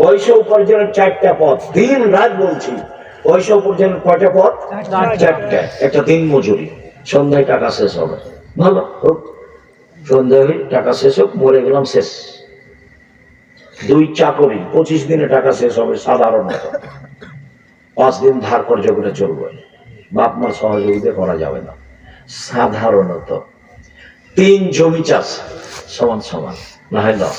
পয়সা উপার্জনের চারটা পথ দিন রাত বলছি। পয়সা উপার্জনের কয়টা পথ চারটা। একটা দিন মজুরি। সন্ধ্যায় টাকা শেষ হবে। ভালো হোক সন্ধ্যায় টাকা শেষ হোক মরে গেলাম শেষ। দুই চাকরি পঁচিশ দিনে টাকা শেষ হবে সাধারণত পাঁচ দিন ধার কর্য করে চলবে। বাপ মার সহযোগিতা করা যাবে না। সাধারণত তিন জমি চাষ সমান সমান না হয় লস।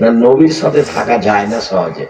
না নবীর সাথে থাকা যায় না সহজে।